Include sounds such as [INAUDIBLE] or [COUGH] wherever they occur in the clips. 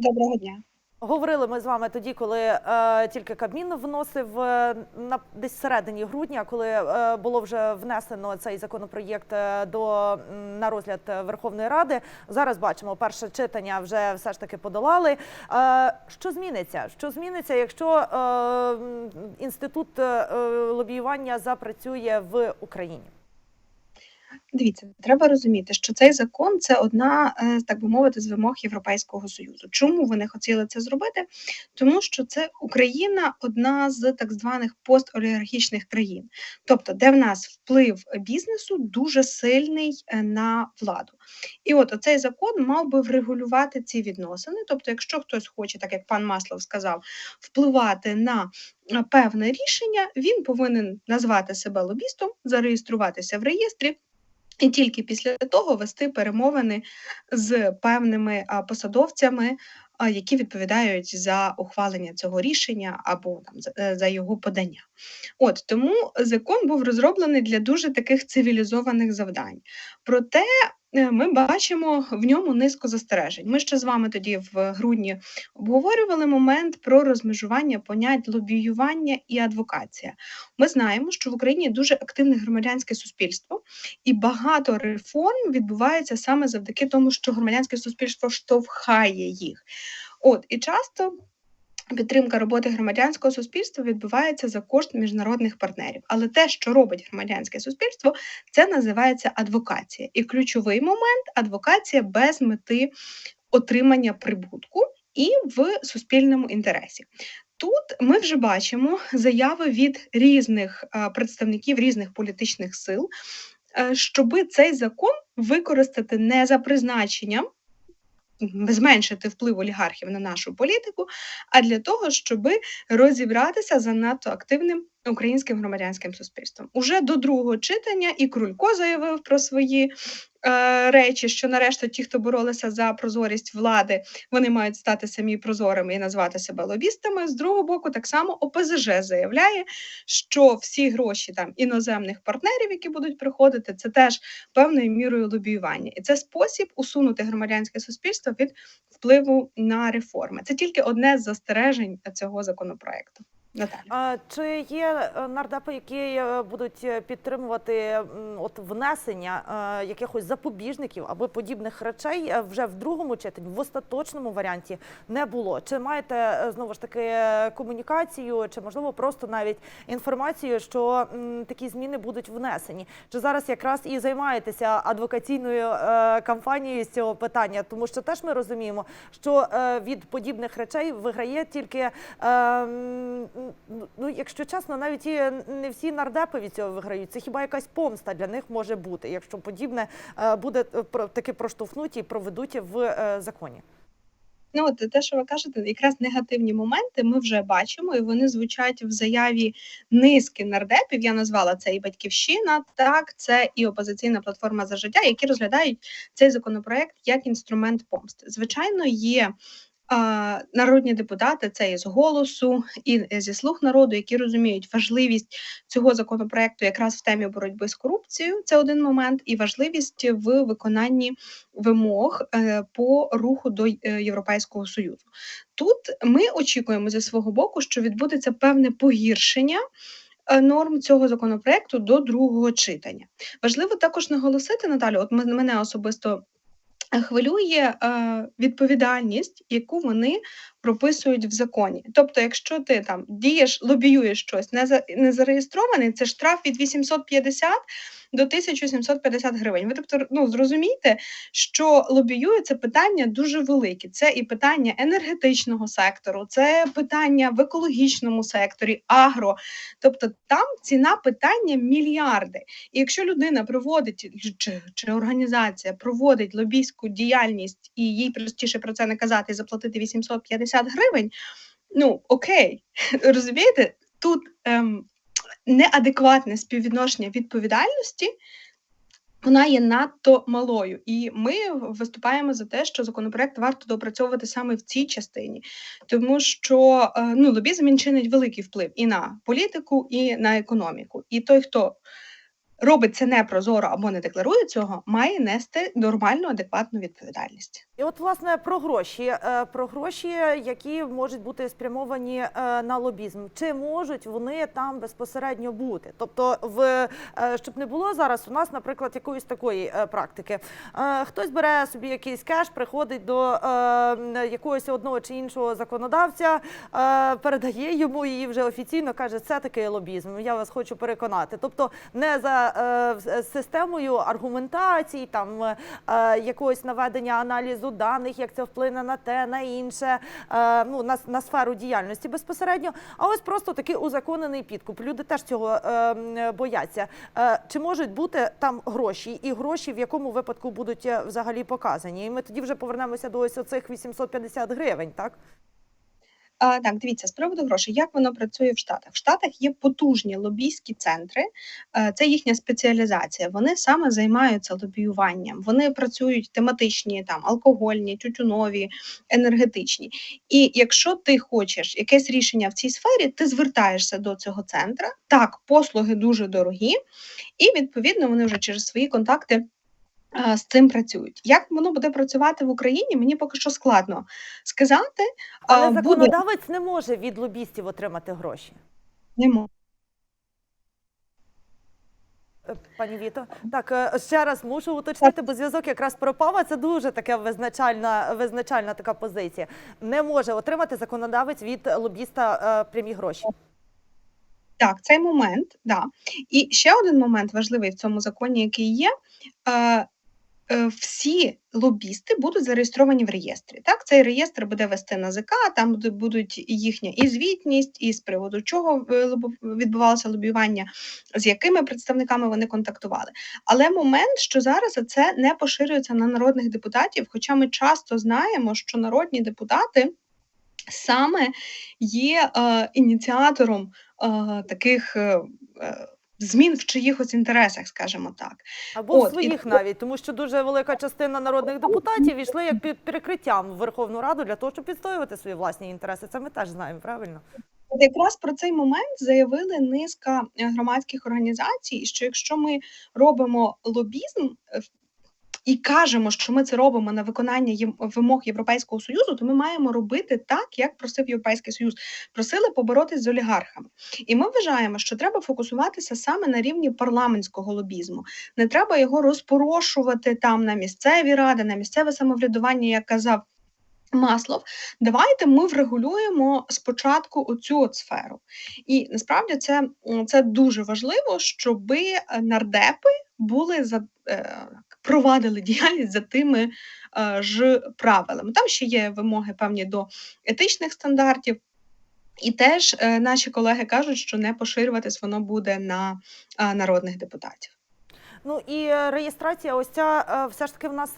Доброго дня. Говорили ми з вами тоді, коли е, тільки Кабмін вносив е, на десь всередині грудня, коли е, було вже внесено цей законопроєкт е, до на розгляд е, Верховної Ради. Зараз бачимо, перше читання вже все ж таки подолали. Е, що зміниться? Що зміниться, якщо е, інститут е, лобіювання запрацює в Україні? Дивіться, треба розуміти, що цей закон це одна, е, так би мовити, з вимог Європейського Союзу. Чому вони хотіли це зробити? Тому що це Україна одна з так званих постолігархічних країн, тобто де в нас вплив бізнесу дуже сильний е, на владу. І от оцей закон мав би врегулювати ці відносини. Тобто, якщо хтось хоче, так як пан Маслов сказав, впливати на е, певне рішення, він повинен назвати себе лобістом, зареєструватися в реєстрі. І тільки після того вести перемовини з певними посадовцями, які відповідають за ухвалення цього рішення або там е, за його подання. От тому закон був розроблений для дуже таких цивілізованих завдань. Проте ми бачимо в ньому низку застережень. Ми ще з вами тоді в грудні обговорювали момент про розмежування понять лобіювання і адвокація. Ми знаємо, що в Україні дуже активне громадянське суспільство, і багато реформ відбувається саме завдяки тому, що громадянське суспільство штовхає їх. От і часто. Підтримка роботи громадянського суспільства відбувається за кошт міжнародних партнерів. Але те, що робить громадянське суспільство, це називається адвокація. І ключовий момент адвокація без мети отримання прибутку і в суспільному інтересі. Тут ми вже бачимо заяви від різних е, представників різних політичних сил, е, щоби цей закон використати не за призначенням. Зменшити вплив олігархів на нашу політику, а для того, щоб розібратися за надто активним українським громадянським суспільством. Уже до другого читання і Крулько заявив про свої речі, що нарешті ті, хто боролися за прозорість влади, вони мають стати самі прозорими і назвати себе лобістами. З другого боку, так само ОПЗЖ заявляє, що всі гроші там іноземних партнерів, які будуть приходити, це теж певною мірою лобіювання, і це спосіб усунути громадянське суспільство від впливу на реформи. Це тільки одне з застережень цього законопроекту. Наталя. А чи є е, нардепи, які е, будуть е, підтримувати от внесення якихось запобіжників або подібних речей вже в другому читанні, в остаточному варіанті не було? Чи маєте знову ж таки комунікацію, чи можливо просто навіть інформацію, що такі зміни будуть внесені? Чи зараз якраз і займаєтеся адвокаційною кампанією з цього питання? Тому що теж ми розуміємо, що від подібних речей виграє тільки. Ну, якщо чесно, навіть і не всі нардепи від цього виграють. Це хіба якась помста для них може бути, якщо подібне е, буде е, таки проштовхнуті і проведуть в е, законі. Ну, от те, що ви кажете, якраз негативні моменти ми вже бачимо, і вони звучать в заяві низки нардепів. Я назвала це і батьківщина, так це і опозиційна платформа за життя, які розглядають цей законопроект як інструмент помсти. Звичайно, є. Народні депутати, це із голосу і зі слуг народу, які розуміють важливість цього законопроекту якраз в темі боротьби з корупцією. Це один момент, і важливість в виконанні вимог е, по руху до е, Європейського Союзу. Тут ми очікуємо зі свого боку, що відбудеться певне погіршення. е, Норм цього законопроекту до другого читання. Важливо також наголосити, Наталю, от мене особисто е, хвилює е, відповідальність, яку вони прописують в законі. Тобто, якщо ти там дієш, лобіюєш щось не, за, не зареєстрований, це штраф від 850 до 1750 гривень. Ви тобто ну, зрозумійте, що лобіює це питання дуже великі. Це і питання енергетичного сектору, це питання в екологічному секторі, агро. Тобто там ціна питання мільярди. І якщо людина проводить чи, чи організація проводить лобійську діяльність, і їй простіше про це не казати і заплатити 850 гривень, ну окей, [LAUGHS] розумієте, тут ем, неадекватне співвідношення відповідальності. Вона є надто малою, і ми виступаємо за те, що законопроект варто доопрацьовувати саме в цій частині, тому що е, ну, лобізм він чинить великий вплив і на політику, і на економіку. І той, хто робить це непрозоро або не декларує цього, має нести нормальну адекватну відповідальність. І от власне про гроші, Е, про гроші, які можуть бути спрямовані е, на лобізм. Чи можуть вони там безпосередньо бути? Тобто, в е, щоб не було зараз у нас, наприклад, якоїсь такої практики. Хтось бере собі якийсь кеш, приходить до якогось одного чи іншого законодавця, передає йому її вже офіційно, каже, це такий лобізм. Я вас хочу переконати. Тобто, не за з- системою аргументацій, там е, якогось наведення аналізу даних, як це вплине на те, на інше, е, ну на, на сферу діяльності безпосередньо. А ось просто такий узаконений підкуп. Люди теж цього е, бояться. Е, чи можуть бути там гроші, і гроші в якому випадку будуть е, взагалі показані? І ми тоді вже повернемося до ось оцих 850 гривень, так? Так, дивіться, з приводу грошей, як воно працює в Штатах? В Штатах є потужні лобійські центри, е, це їхня спеціалізація. Вони саме займаються лобіюванням. Вони працюють тематичні, там алкогольні, тютюнові, енергетичні. І якщо ти хочеш якесь рішення в цій сфері, ти звертаєшся до цього центра. Так, послуги дуже дорогі, і відповідно вони вже через свої контакти. Е, З цим працюють. Як воно буде працювати в Україні, мені поки що складно сказати. Але буде законодавець не може від лобістів отримати гроші. не мо- Е, Пані Віто, так е, ще раз мушу уточнити, бо зв'язок якраз пропав. а Це дуже така визначальна, визначальна така позиція. Не може отримати законодавець від лобіста е, прямі гроші. Так, цей момент, да. І ще один момент важливий в цьому законі, який є. Е, всі лобісти будуть зареєстровані в реєстрі. Так, цей реєстр буде вести НАЗК, там будуть їхня і звітність, і з приводу чого е, відбувалося лобіювання, з якими представниками вони контактували. Але момент, що зараз це не поширюється на народних депутатів, хоча ми часто знаємо, що народні депутати саме є е, ініціатором е, таких е, е, змін в чиїхось інтересах, скажімо так. Або От, в своїх і... навіть, тому що дуже велика частина народних депутатів йшли як під перекриттям в Верховну Раду для того, щоб відстоювати свої власні інтереси. Це ми теж знаємо, правильно? От якраз про цей момент заявили низка громадських організацій, що якщо ми робимо лобізм е, і кажемо, що ми це робимо на виконання вимог Європейського союзу, то ми маємо робити так, як просив Європейський Союз. Просили поборотись з олігархами. І ми вважаємо, що треба фокусуватися саме на рівні парламентського лобізму. Не треба його розпорошувати там на місцеві ради, на місцеве самоврядування, як казав. Маслов, давайте ми врегулюємо спочатку оцю от сферу. І насправді це, це дуже важливо, щоб нардепи були за е, провадили діяльність за тими е, ж правилами. Там ще є вимоги певні до етичних стандартів. І теж е, наші колеги кажуть, що не поширюватись воно буде на е, народних депутатів. Ну і реєстрація, ось ця все ж таки в нас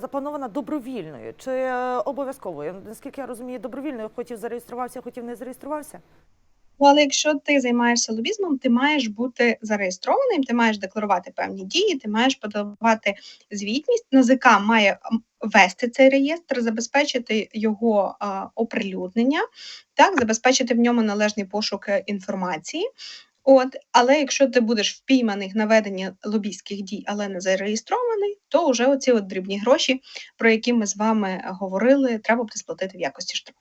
запланована добровільною чи обов'язковою? Наскільки я розумію, добровільною хотів зареєструвався, хотів не зареєструвався. Але якщо ти займаєшся лобізмом, ти маєш бути зареєстрованим, ти маєш декларувати певні дії, ти маєш подавати звітність. НАЗК має вести цей реєстр, забезпечити його а, оприлюднення, так, забезпечити в ньому належний пошук е, інформації. От, але якщо ти будеш впійманий на ведення лобійських дій, але не зареєстрований, то вже оці от дрібні гроші, про які ми з вами говорили, треба буде сплатити в якості штрафу.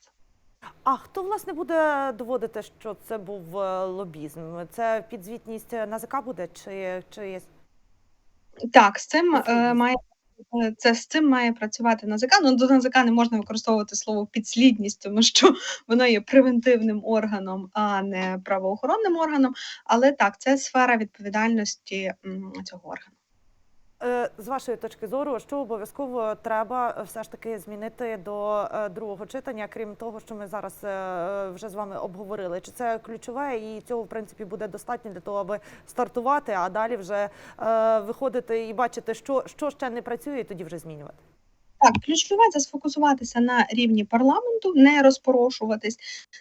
А хто власне буде доводити, що це був е, лобізм? Це підзвітність НАЗК буде чи, чи є Так, з цим е, має е, це з цим має працювати НАЗК. Ну до НАЗК не можна використовувати слово підслідність, тому що [LAUGHS] воно є превентивним органом, а не правоохоронним органом. Але так, це сфера відповідальності цього органу. Е, З вашої точки зору, що обов'язково треба е, все ж таки змінити до е, другого читання, крім того, що ми зараз вже з вами обговорили? Чи це ключове і цього в принципі буде достатньо для того, аби стартувати, а далі вже виходити і бачити, що, що ще не працює, і тоді вже змінювати? Так, ключове це сфокусуватися на рівні парламенту, не розпорошуватись,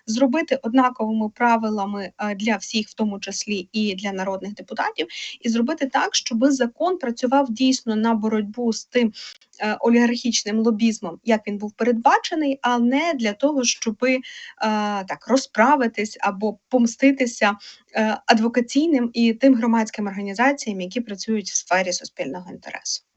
зробити однаковими правилами е, для всіх, в тому числі і для народних депутатів, і зробити так, щоб закон працював дійсно на боротьбу з тим е, олігархічним лобізмом, як він був передбачений, а не для того, щоб е, так розправитись або помститися адвокаційним і тим громадським організаціям, які працюють в сфері суспільного інтересу.